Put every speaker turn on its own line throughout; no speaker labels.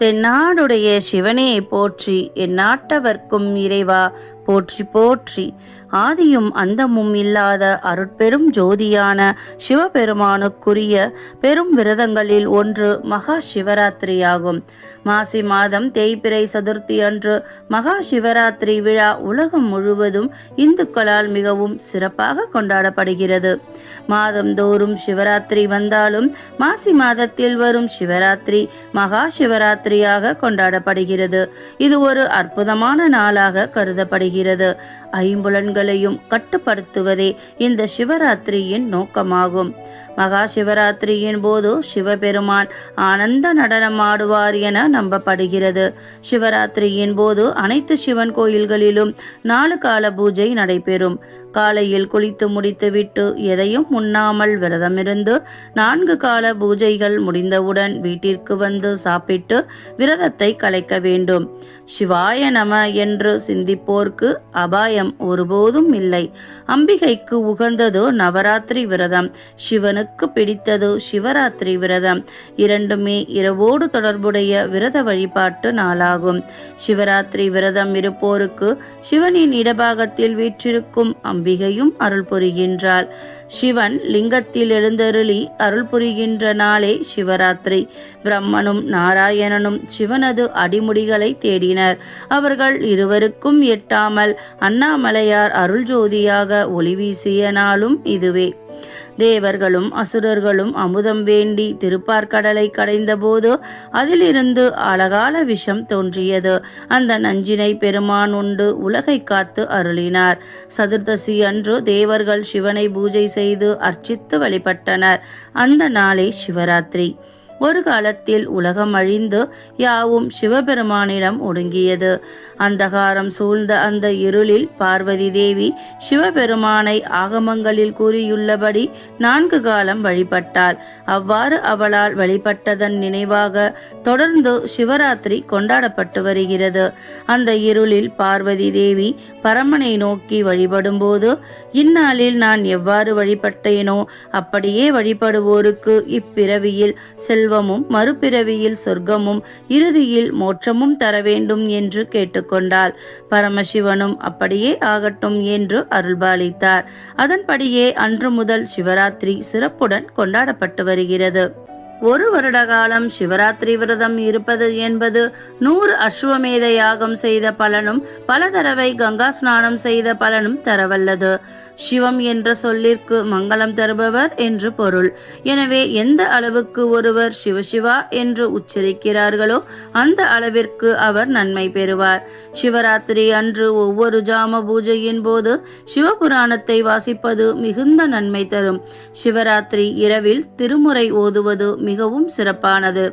தென்னாடுடைய சிவனே போற்றி என் நாட்டவர்க்கும் இறைவா போற்றி போற்றி. ஆதியும் அந்தமும் இல்லாத அருட்பெரும் ஜோதியான சிவபெருமானுக்குரிய பெரும் விரதங்களில் ஒன்று மகா சிவராத்திரியாகும். மாசி மாதம் தேய்பிறை சதுர்த்தி அன்று மகா சிவராத்திரி விழா உலகம் முழுவதும் இந்துக்களால் மிகவும் சிறப்பாக கொண்டாடப்படுகிறது. மாதந்தோறும் சிவராத்திரி வந்தாலும் மாசி மாதத்தில் வரும் சிவராத்திரி மகா சிவராத்திரியாக கொண்டாடப்படுகிறது. இது ஒரு அற்புதமான நாளாக கருதப்படுகிறது. ஐம்புலன்களையும் கட்டுப்படுத்துவதே இந்த சிவராத்திரியின் நோக்கமாகும். மகா சிவராத்திரியின் போது சிவபெருமான் ஆனந்த நடனம் ஆடுவார் என நம்பப்படுகிறது. சிவராத்திரியின் போது அனைத்து சிவன் கோயில்களிலும் நாலு கால பூஜை நடைபெறும். காலையில் குளித்து முடித்துவிட்டு எதையும் உண்ணாமல் விரதமிருந்து நான்கு கால பூஜைகள் முடிந்தவுடன் வீட்டிற்கு வந்து சாப்பிட்டு விரதத்தை கலைக்க வேண்டும். சிவாய நம என்று சிந்திப்போர்க்கு அபாயம் ஒருபோதும் இல்லை. அம்பிகைக்கு உகந்தது நவராத்திரி விரதம். சிவனுக்கு பிடித்தது சிவராத்திரி விரதம். இரண்டுமே இரவோடு தொடர்புடைய விரத வழிபாட்டு நாளாகும். சிவராத்திரி விரதம் இருப்போருக்கு சிவனின் இடபாகத்தில் வீற்றிருக்கும் அம்பிகையும் அருள் புரிகின்றாள். சிவன் லிங்கத்தில் எழுந்தருளி அருள் புரிகின்ற நாளே சிவராத்திரி. பிரம்மனும் நாராயணனும் சிவனது அடிமுடிகளை தேடினர். அவர்கள் இருவருக்கும் எட்டாமல் அண்ணாமலையார் அருள் ஜோதியாக ஒளி வீசிய நாளும் இதுவே. தேவர்களும் அசுரர்களும் அமுதம் வேண்டி திருப்பார்கடலை கடைந்தபோது அதிலிருந்து அழகால விஷம் தோன்றியது. அந்த நஞ்சினை பெருமான் உண்டு உலகை காத்து அருளினார். சதுர்தசி அன்று தேவர்கள் சிவனை பூஜை செய்து அர்ச்சித்து வழிபட்டனர். அந்த நாளே சிவராத்திரி. ஒரு காலத்தில் உலகம் அழிந்து யாவும் சிவபெருமானிடம் ஒடுங்கியது. அந்தகாரம் சூழ்ந்த அந்த இருளில் பார்வதி தேவி சிவபெருமானை ஆகமங்களில் கூறியுள்ளபடி நான்கு காலம் வழிபட்டாள். அவ்வாறு அவளால் வழிபட்டதன் நினைவாக தொடர்ந்து சிவராத்திரி கொண்டாடப்பட்டு வருகிறது. அந்த இருளில் பார்வதி தேவி பரமனை நோக்கி வழிபடும்போது இந்நாளில் நான் எவ்வாறு வழிபட்டேனோ அப்படியே வழிபடுவோருக்கு இப்பிறவியில் செல்வமும் மறுபிறவியில் சொர்க்கமும் இறுதியில் மோட்சமும் தர வேண்டும் என்று கேட்டுக்கொண்டாள். பரமசிவனும் அப்படியே ஆகட்டும் என்று அருள்பாலித்தார். அதன்படியே அன்று முதல் சிவராத்திரி சிறப்புடன் கொண்டாடப்பட்டு வருகிறது. ஒரு வருட காலம் சிவராத்திரி விரதம் இருப்பது என்பது நூறு அஸ்வமேத யாகம் செய்த பலனும் பல தடவை கங்கா ஸ்நானம் செய்த பலனும் தரவல்லது. சிவம் என்ற சொல்லிற்கு மங்களம் தருபவர் என்று பொருள். எனவே எந்த அளவுக்கு ஒருவர் சிவசிவா என்று உச்சரிக்கிறார்களோ அந்த அளவிற்கு அவர் நன்மை பெறுவார். சிவராத்திரி அன்று ஒவ்வொரு ஜாம பூஜையின் போது சிவபுராணத்தை வாசிப்பது மிகுந்த நன்மை தரும். சிவராத்திரி இரவில் திருமுறை ஓதுவது மிகவும் சிறப்பானது.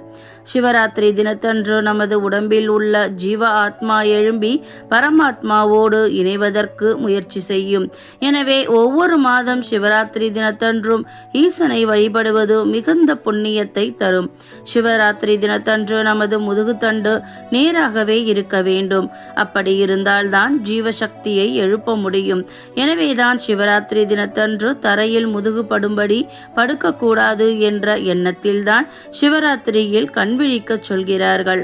சிவராத்திரி தினத்தன்று நமது உடம்பில் உள்ள ஜீவ ஆத்மா எழும்பி பரமாத்மாவோடு இணைவதற்கு முயற்சி செய்யும். எனவே ஒவ்வொரு மாதம் சிவராத்திரி தினத்தன்றும் ஈசனை வழிபடுவது மிகுந்த புண்ணியத்தை தரும். சிவராத்திரி தினத்தன்று நமது முதுகுத்தண்டு நேராகவே இருக்க வேண்டும். அப்படி இருந்தால்தான் ஜீவசக்தியை எழுப்ப முடியும். எனவேதான் சிவராத்திரி தினத்தன்று தரையில் முதுகு படும்படி படுக்கக்கூடாது என்ற எண்ணத்தில் எண்ணத்தில்தான் சிவராத்திரியில் கண் விழிக்கச் சொல்கிறார்கள்.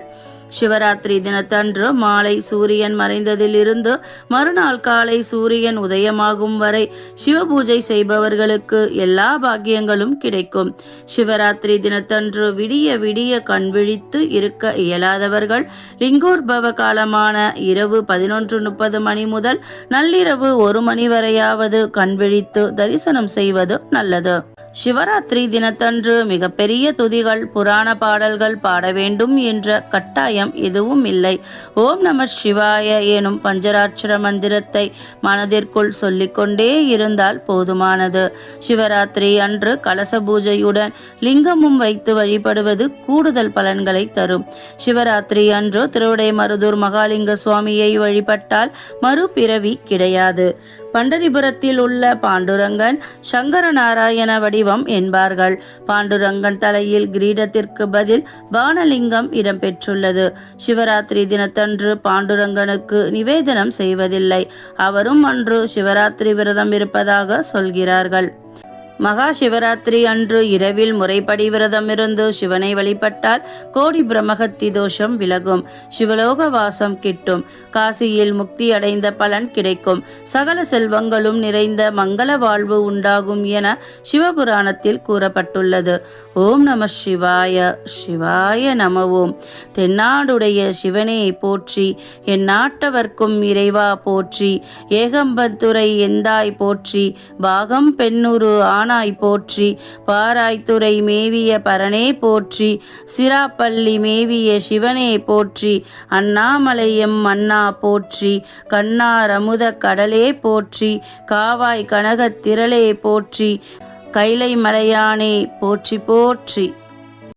சிவராத்திரி தினத்தன்று மாலை சூரியன் மறைந்ததிலிருந்து மறுநாள் காலை சூரியன் உதயமாகும் வரை சிவபூஜை செய்பவர்களுக்கு எல்லா பாக்கியங்களும் கிடைக்கும். சிவராத்திரி தினத்தன்று விடிய விடிய கண் விழித்து இருக்க இயலாதவர்கள் லிங்கோற்பவ காலமான இரவு பதினொன்று முப்பது மணி முதல் நள்ளிரவு ஒரு மணி வரையாவது கண் விழித்து தரிசனம் செய்வது நல்லது. சிவராத்திரி தினத்தன்று மிகப்பெரிய துதிகள் புராண பாடல்கள் பாட வேண்டும் என்ற கட்டாயம் எதுவும் இல்லை. ஓம் நம சிவாய எனும் பஞ்சராட்சர மந்திரத்தை மனதிற்குள் சொல்லிக்கொண்டே இருந்தால் போதுமானது. சிவராத்திரி அன்று கலச பூஜையுடன் லிங்கமும் வைத்து வழிபடுவது கூடுதல் பலன்களை தரும். சிவராத்திரி அன்று திருவிடை மருதூர் மகாலிங்க சுவாமியை வழிபட்டால் மறுபிறவி கிடையாது. பண்டரிபுரத்தில் உள்ள பாண்டுரங்கன் சங்கர நாராயண வடிவம் என்பார்கள். பாண்டுரங்கன் தலையில் கிரீடத்திற்கு பதில் பானலிங்கம் இடம்பெற்றுள்ளது. சிவராத்திரி தினத்தன்று பாண்டுரங்கனுக்கு நிவேதனம் செய்வதில்லை. அவரும் அன்று சிவராத்திரி விரதம் இருப்பதாக சொல்கிறார்கள். மகா சிவராத்திரி அன்று இரவில் முறைப்படி விரதமிருந்து சிவனை வழிபட்டால் கோடி பிரமகத்தி தோஷம் விலகும். சிவலோக வாசம் கிட்டும். காசியில் முக்தி அடைந்த பலன் கிடைக்கும். சகல செல்வங்களும் நிறைந்த மங்கள வாழ்வு உண்டாகும் என சிவபுராணத்தில் கூறப்பட்டுள்ளது. ஓம் நம சிவாய சிவாய நம ஓம் தென்னாடுடைய சிவனே போற்றி என் நாட்டவர்க்கும் இறைவா போற்றி ஏகம்பத்துரை எந்தாய் போற்றி பாகம் பெண்ணுரு ஆனாய் போற்றி பாராய்த்துறை மேவிய பரனே போற்றி சிராப்பள்ளி மேவிய சிவனே போற்றி அண்ணாமலையம் மன்னா போற்றி கண்ணார் அமுத கடலே போற்றி காவாய் கனகத் திரளே போற்றி கைலை மலையானே போற்றி போற்றி.